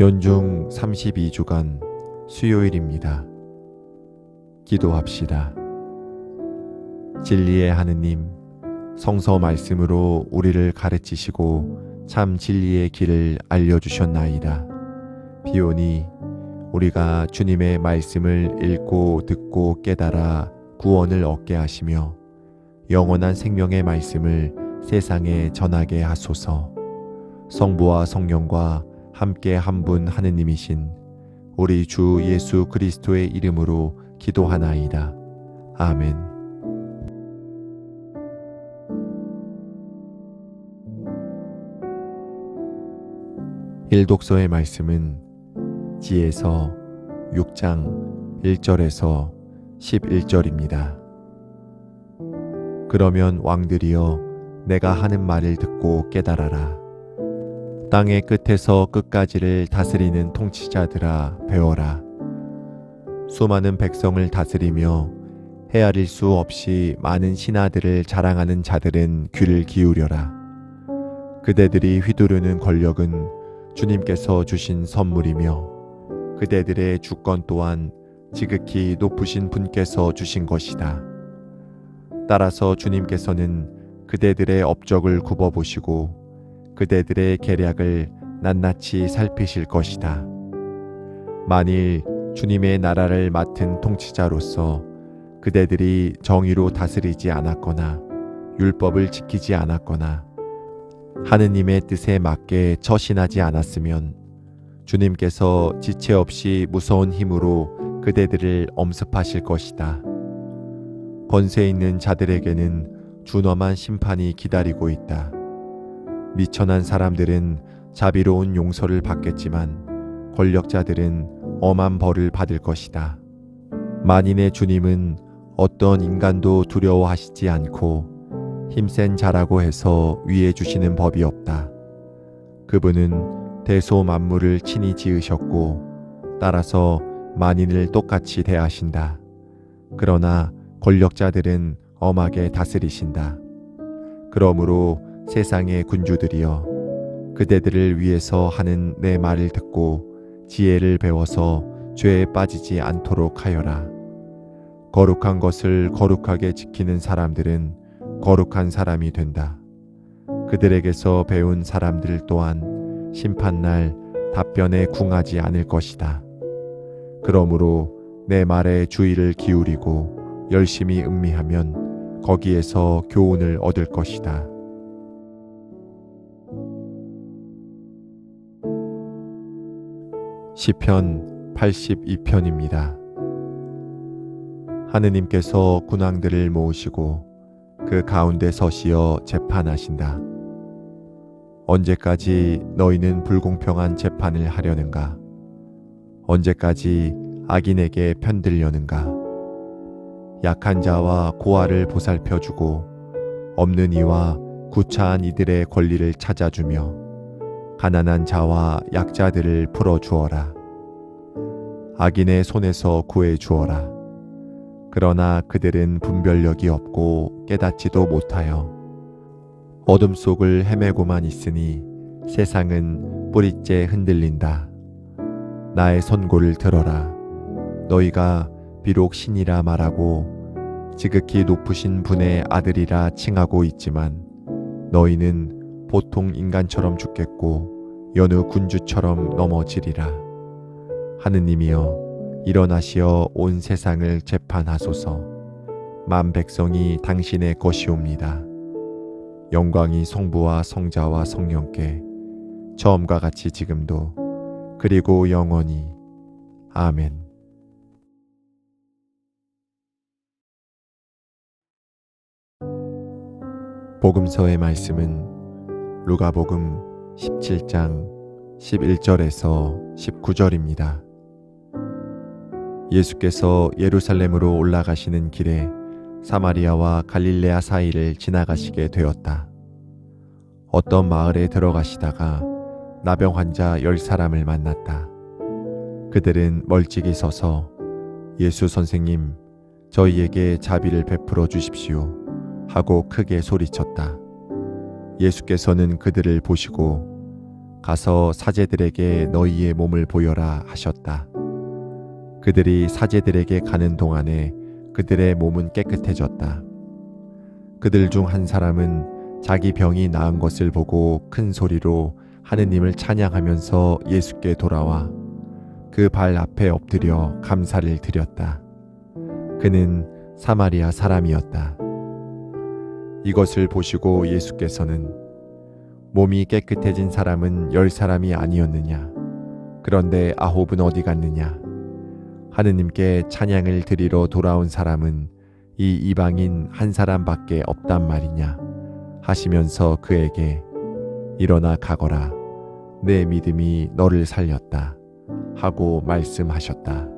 연중 32주간 수요일입니다. 기도합시다. 진리의 하느님, 성서 말씀으로 우리를 가르치시고 참 진리의 길을 알려주셨나이다. 비오니 우리가 주님의 말씀을 읽고 듣고 깨달아 구원을 얻게 하시며 영원한 생명의 말씀을 세상에 전하게 하소서. 성부와 성령과 함께 한 분 하느님이신 우리 주 예수 그리스도의 이름으로 기도하나이다. 아멘. 일독서의 말씀은 지에서 6장 1절에서 11절입니다. 그러면 왕들이여 내가 하는 말을 듣고 깨달아라. 땅의 끝에서 끝까지를 다스리는 통치자들아 배워라. 수많은 백성을 다스리며 헤아릴 수 없이 많은 신하들을 자랑하는 자들은 귀를 기울여라. 그대들이 휘두르는 권력은 주님께서 주신 선물이며 그대들의 주권 또한 지극히 높으신 분께서 주신 것이다. 따라서 주님께서는 그대들의 업적을 굽어보시고 그대들의 계략을 낱낱이 살피실 것이다. 만일 주님의 나라를 맡은 통치자로서 그대들이 정의로 다스리지 않았거나 율법을 지키지 않았거나 하느님의 뜻에 맞게 처신하지 않았으면 주님께서 지체 없이 무서운 힘으로 그대들을 엄습하실 것이다. 권세 있는 자들에게는 준엄한 심판이 기다리고 있다. 미천한 사람들은 자비로운 용서를 받겠지만 권력자들은 엄한 벌을 받을 것이다. 만인의 주님은 어떤 인간도 두려워하시지 않고 힘센 자라고 해서 위해 주시는 법이 없다. 그분은 대소 만물을 친히 지으셨고 따라서 만인을 똑같이 대하신다. 그러나 권력자들은 엄하게 다스리신다. 그러므로 세상의 군주들이여 그대들을 위해서 하는 내 말을 듣고 지혜를 배워서 죄에 빠지지 않도록 하여라. 거룩한 것을 거룩하게 지키는 사람들은 거룩한 사람이 된다. 그들에게서 배운 사람들 또한 심판날 답변에 궁하지 않을 것이다. 그러므로 내 말에 주의를 기울이고 열심히 음미하면 거기에서 교훈을 얻을 것이다. 시편 82편입니다. 하느님께서 군왕들을 모으시고 그 가운데 서시어 재판하신다. 언제까지 너희는 불공평한 재판을 하려는가? 언제까지 악인에게 편들려는가? 약한 자와 고아를 보살펴 주고 없는 이와 구차한 이들의 권리를 찾아주며 가난한 자와 약자들을 풀어 주어라. 악인의 손에서 구해 주어라. 그러나 그들은 분별력이 없고 깨닫지도 못하여 어둠 속을 헤매고만 있으니 세상은 뿌리째 흔들린다. 나의 선고를 들어라. 너희가 비록 신이라 말하고 지극히 높으신 분의 아들이라 칭하고 있지만 너희는 보통 인간처럼 죽겠고 여느 군주처럼 넘어지리라. 하느님이여 일어나시어 온 세상을 재판하소서. 만 백성이 당신의 것이옵니다. 영광이 성부와 성자와 성령께 처음과 같이 지금도 그리고 영원히 아멘. 복음서의 말씀은 루가복음 17장 11절에서 19절입니다. 예수께서 예루살렘으로 올라가시는 길에 사마리아와 갈릴레아 사이를 지나가시게 되었다. 어떤 마을에 들어가시다가 나병 환자 열 사람을 만났다. 그들은 멀찍이 서서 예수 선생님, 저희에게 자비를 베풀어 주십시오. 하고 크게 소리쳤다. 예수께서는 그들을 보시고 가서 사제들에게 너희의 몸을 보여라 하셨다. 그들이 사제들에게 가는 동안에 그들의 몸은 깨끗해졌다. 그들 중 한 사람은 자기 병이 나은 것을 보고 큰 소리로 하느님을 찬양하면서 예수께 돌아와 그 발 앞에 엎드려 감사를 드렸다. 그는 사마리아 사람이었다. 이것을 보시고 예수께서는 몸이 깨끗해진 사람은 열 사람이 아니었느냐? 그런데 아홉은 어디 갔느냐? 하느님께 찬양을 드리러 돌아온 사람은 이 이방인 한 사람밖에 없단 말이냐? 하시면서 그에게 일어나 가거라. 내 믿음이 너를 살렸다. 하고 말씀하셨다.